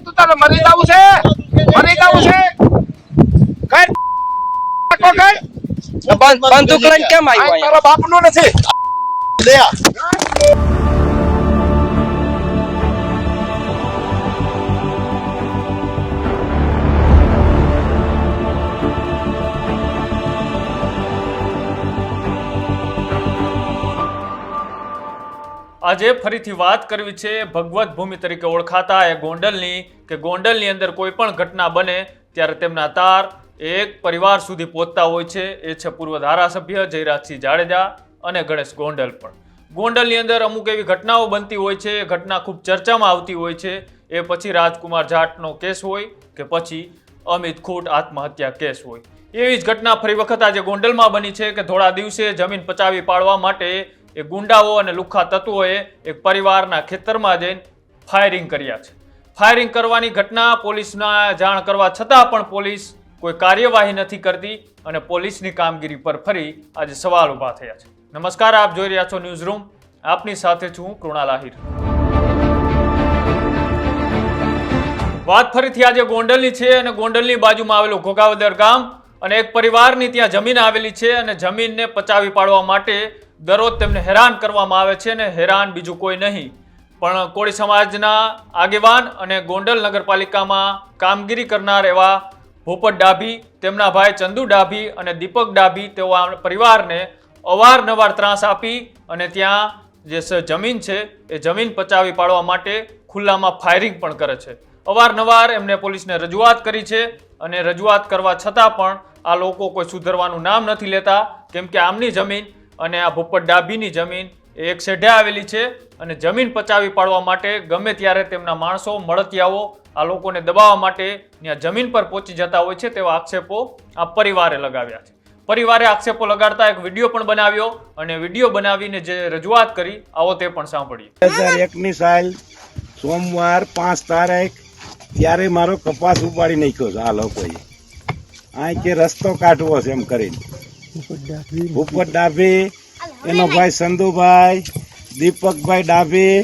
તું તારે મરી જવું છે મરી જવું છે બંદૂક લઈને કેમ આવ્યો તારા બાપનું નથી આજે ફરીથી વાત કરવી છે ભગવત ભૂમિ તરીકે ઓળખાતા એ ગોંડલની, કે ગોંડલની અંદર કોઈ પણ ઘટના બને ત્યારે તેમના તાર એક પરિવાર સુધી પહોંચતા હોય છે. એ છે પૂર્વ ધારાસભ્ય જયરાજસિંહ જાડેજા અને ગણેશ ગોંડલ પણ. ગોંડલની અંદર અમુક એવી ઘટનાઓ બનતી હોય છે એ ઘટના ખૂબ ચર્ચામાં આવતી હોય છે. એ પછી રાજકુમાર જાટનો કેસ હોય, કે પછી અમિત ખૂટ આત્મહત્યા કેસ હોય. એવી જ ઘટના ફરી વખત આજે ગોંડલમાં બની છે, કે થોડા દિવસે જમીન પચાવી પાડવા માટે એ ગુંડાઓ અને લુખ્ખા તત્વોએ એક પરિવારના ખેતરમાં જઈને ફાયરિંગ કર્યા છે. ફાયરિંગ કરવાની ઘટના પોલીસના જાણ કરવા છતાં પણ પોલીસ કોઈ કાર્યવાહી નથી કરતી અને પોલીસની કામગીરી પર ફરી આજે સવાલ ઊભા થયા છે. નમસ્કાર, આપ જોઈ રહ્યા છો ન્યૂઝ રૂમ આપની સાથે છું હું કૃણાલ આહિર. વાત ફરીથી આજે ગોંડલની છે અને ગોંડલની બાજુમાં આવેલું ઘોઘાવદર ગામ અને એક પરિવારની ત્યાં જમીન આવેલી છે અને જમીનને પચાવી પાડવા માટે દરરોજ તેમને હેરાન કરવામાં આવે છે અને હેરાન બીજું કોઈ નહીં. પણ કોળી સમાજના આગેવાન અને ગોંડલ નગરપાલિકામાં કામગીરી કરનાર એવા ભૂપત ડાભી, તેમના ભાઈ ચંદુ ડાભી અને દીપક ડાભી તેઓ પરિવારને અવારનવાર ત્રાસ આપી અને ત્યાં જે જમીન છે એ જમીન પચાવી પાડવા માટે ખુલ્લામાં ફાયરિંગ પણ કરે છે. અવારનવાર એમને પોલીસને રજૂઆત કરી છે અને રજૂઆત કરવા છતાં પણ આ લોકો કોઈ સુધરવાનું નામ નથી લેતા. કેમ કે આમની જમીન અને આ ભૂપત ડાભીની જમીન એક શેઢે આવેલી છે અને જમીન પચાવી પાડવા માટે ગમે ત્યારે તેમના માણસો, મળતિયાઓ આ લોકોને દબાવવા માટે ત્યાં જમીન પર પહોંચી જતા હોય છે તેવા આક્ષેપો આ પરિવારે લગાવ્યા છે. પરિવારે આક્ષેપો લગાડતા એક વીડિયો પણ બનાવ્યો અને વીડિયો બનાવીને જે રજૂઆત કરી, આવો તે પણ સાંભળીએ. હજાર એકની સાલ સોમવાર પાંચ તારીખ ત્યારે મારો કપાસ ઉપાડી નાખ્યો છે આ લોકોએ. આ કે રસ્તો કાઢવો છે એમ કરીને. ભૂપત ડાભી, એનો ભાઈ સંધુભાઈ દીપકભાઈ ડાભી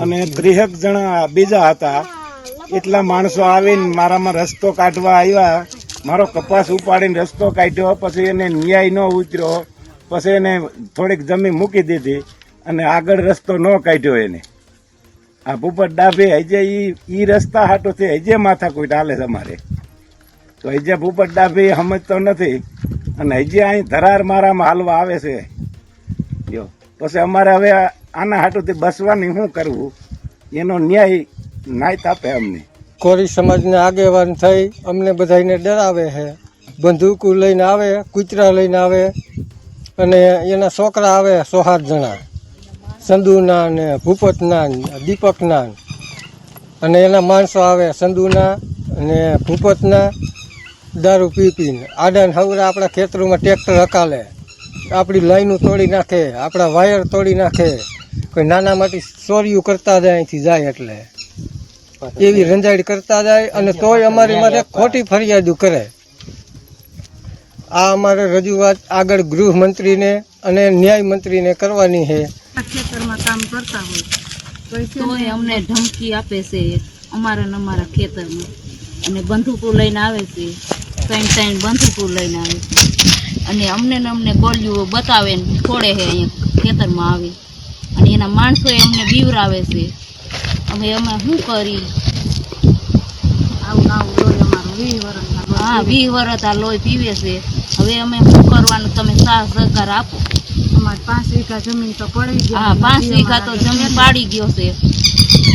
અને ત્રીસેક જણા બીજા હતા. એટલા માણસો આવીને મારામાં રસ્તો કાઢવા આવ્યા. મારો કપાસ ઉપાડીને રસ્તો કાઢ્યો, પછી એને ન્યાય ન ઉતર્યો. પછી એને થોડીક જમીન મૂકી દીધી અને આગળ રસ્તો ન કાઢ્યો એને. આ ભૂપત ડાભી હજે ઈ રસ્તા હાટોથી હજે માથા કોઈ ચાલે છે અમારે. તો હજે ભૂપત ડાભી સમજતો નથી. અને હજી અહીં ધરાર મારામાં હાલવા આવે છે. જો પછી અમારે હવે આના હાટુથી બસવાની શું કરવું? એનો ન્યાય નાય તાપે અમને. કોરી સમાજના આગેવાન થઈ અમને બધાને ડરાવે છે. બંદૂકો લઈને આવે, કૂતરા લઈને આવે અને એના છોકરા આવે સોહાર જણા. સંદુના ને ભૂપતના દીપકના અને એના માણસો આવે સંદુના અને ભૂપતના દારૂ પી પીને. આડાને હવરા આપણા ખેતરોમાં ટ્રેક્ટર હકાલે. આપણી લાઈનું તોડી નાખે આપણા વાયર તોડી નાખે. કોઈ નાના મોટી ચોરીઓ કરતા જાય અહીંથી જાય એટલે. એવી રંજાડ કરતા જાય અને તોય અમારી માટે ખોટી ફરિયાદો કરે. આ અમારે રજૂઆત આગળ ગૃહમંત્રીને અને ન્યાય મંત્રીને કરવાની છે. ખેતરમાં કામ કરતા હોય. તોય અમને ધમકી આપે છે અમારા ને અમારા ખેતરમાં. અને બંદૂકો લઈને આવે છે. ત્રણ ત્રણ બંદૂકો લઈને આવી અને અમને ને અમને ગોળીઓ બતાવે ને છોડે છે અહીંયા ખેતરમાં આવી. અને એના માણસો અમને બીવરાવે છે. અમે અમે શું કરી? આવું આવું લોહી અમારું વીસ હા. વીસ વર્ષ આ લોહી પીવે છે. હવે અમે શું કરવાનું? તમે સાથ સહકાર આપો. અમારે પાંચ વીઘા જમીન તો પડી હા પાંચ વીઘા તો જમીન પાડી ગયો છે.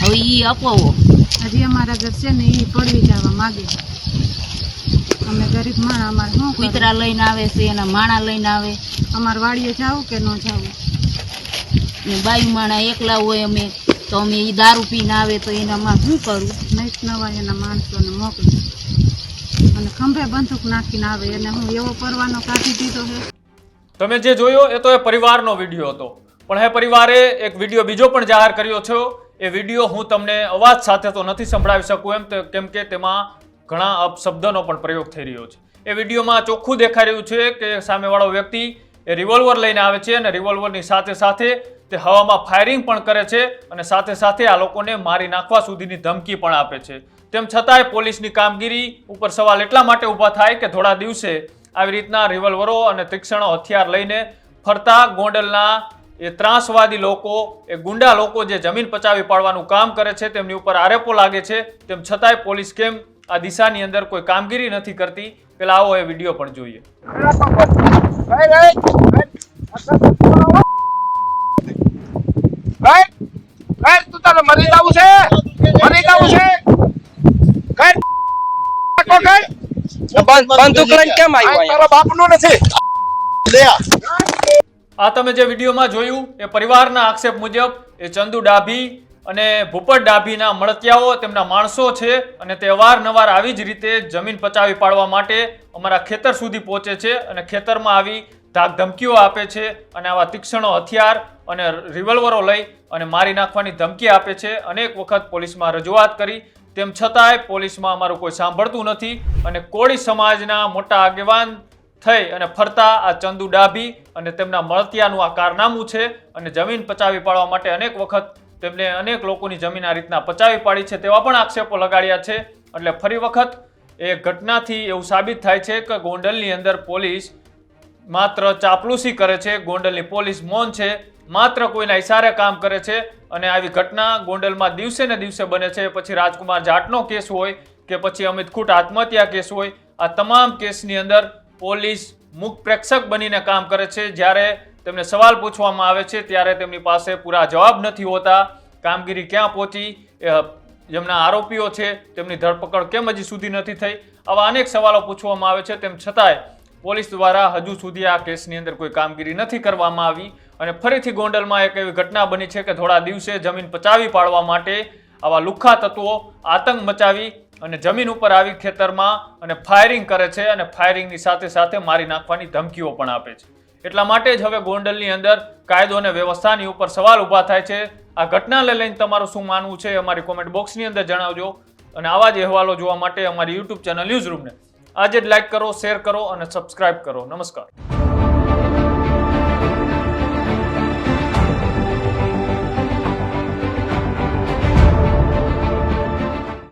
હવે એ અપાવો. હજી અમારા ઘર છે ને એ પડી જવા માગે. અમે ગરીબ માણસ અમારે શું? કૂતરા લઈને આવે છે એના માણા લઈને આવે. અમારે વાડીએ જાવું કે ન જાવું ને માણા એકલા હોય અમે તો અમે એ દારૂ પીને આવે તો એને અમારે શું કરવું નહીં નવા એના માણસોને મોકલું. અને ખંભે બંદૂક નાખીને આવે એને હું એવો પરવાનો કાઢી દીધો છે. તમે જે જોયો એ તો એ પરિવારનો વીડિયો હતો. પણ હે પરિવારે એક વીડિયો બીજો પણ જાહેર કર્યો છે. એ વીડિયો હું તમને અવાજ સાથે તો નથી સંભળાવી શકું એમ કેમ કે તેમાં ઘણા અપશબ્દનો પણ પ્રયોગ થઈ રહ્યો છે. એ વિડીયોમાં ચોખ્ખું દેખાઈ રહ્યું છે કે સામેવાળો વ્યક્તિ એ રિવોલ્વર લઈને આવે છે અને રિવોલ્વરની સાથે સાથે તે હવામાં ફાયરિંગ પણ કરે છે અને સાથે સાથે આ લોકોને મારી નાખવા સુધીની ધમકી પણ આપે છે. તેમ છતાંય પોલીસની કામગીરી ઉપર સવાલ એટલા માટે ઊભા થાય કે થોડા દિવસે આવી રીતના રિવોલ્વરો અને તીક્ષ્ણ હથિયાર લઈને ફરતા ગોંડલના એ ત્રાસવાદી લોકો, એ ગુંડા લોકો જે જમીન પચાવી પાડવાનું કામ કરે છે, તેમની ઉપર આરોપો લાગે છે. તેમ છતાંય પોલીસ કેમ આ દિશાની અંદર કોઈ કામગીરી નથી કરતી, પેલા આવો એ વીડિયો પણ જોઈએ. આ તમે જે વિડીયોમાં જોયું, એ પરિવારના આક્ષેપ મુજબ, એ ચંદુ ડાભી અને ભૂપત ડાભીના મળતિયાઓ તેમના માણસો છે અને તે અવારનવાર આવી જ રીતે જમીન પચાવી પાડવા માટે અમારા ખેતર સુધી પહોંચે છે અને ખેતરમાં આવી ધાક ધમકીઓ આપે છે અને આવા તીક્ષ્ણો હથિયાર અને રિવોલ્વરો લઈ અને મારી નાખવાની ધમકી આપે છે. અનેક વખત પોલીસમાં રજૂઆત કરી. તેમ છતાંય પોલીસમાં અમારું કોઈ સાંભળતું નથી અને કોળી સમાજના મોટા આગેવાન થઈ અને ફરતા આ ચંદુ ડાભી અને તેમના મળતિયાનું આ કારનામું છે અને જમીન પચાવી પાડવા માટે અનેક વખત તેમને અનેક લોકોની જમીન આ રીતના પચાવી પાડી છે તેવા પણ આક્ષેપો લગાડ્યા છે. એટલે ફરી વખત એ ઘટનાથી એવું સાબિત થાય છે કે ગોંડલની અંદર પોલીસ માત્ર ચાપલુસી કરે છે. ગોંડલની પોલીસ મૌન છે. માત્ર કોઈના ઇશારે કામ કરે છે અને આવી ઘટના ગોંડલમાં દિવસે ને દિવસે બને છે. પછી રાજકુમાર જાટનો કેસ હોય કે પછી અમિત ખૂટ આત્મહત્યા કેસ હોય, આ તમામ કેસની અંદર પોલીસ મુખ પ્રેક્ષક બનીને કામ કરે છે. જ્યારે તેમને સવાલ પૂછવામાં આવે છે, ત્યારે તેમની પાસે પૂરા જવાબ નથી હોતા. કામગીરી ક્યાં પહોંચી જેમના આરોપીઓ છે, તેમની ધરપકડ કેમ હજી સુધી નથી થઈ? આવા અનેક સવાલો પૂછવામાં આવે છે, તેમ છતાંય પોલીસ દ્વારા હજુ સુધી આ કેસની અંદર કોઈ કામગીરી નથી કરવામાં આવી. અને ફરીથી ગોંડલમાં એક એવી ઘટના બની છે કે થોડા દિવસે જમીન પચાવી પાડવા માટે આવા લુખ્ખા તત્વો આતંક મચાવી અને જમીન ઉપર આવી ખેતરમાં અને ફાયરિંગ કરે છે અને ફાયરિંગની સાથે સાથે મારી નાખવાની ધમકીઓ પણ આપે છે. એટલા માટે જ હવે ગોંડલની અંદર કાયદો અને વ્યવસ્થાની ઉપર સવાલ ઊભા થાય છે. આ ઘટનાને લઈને તમારું શું માનવું છે અમારી કોમેન્ટ બોક્સની અંદર જણાવજો. અને આવા જ અહેવાલો જોવા માટે અમારી યુટ્યુબ ચેનલ ન્યૂઝ રૂમને આજે જ લાઈક કરો શેર કરો અને સબસ્ક્રાઇબ કરો. નમસ્કાર.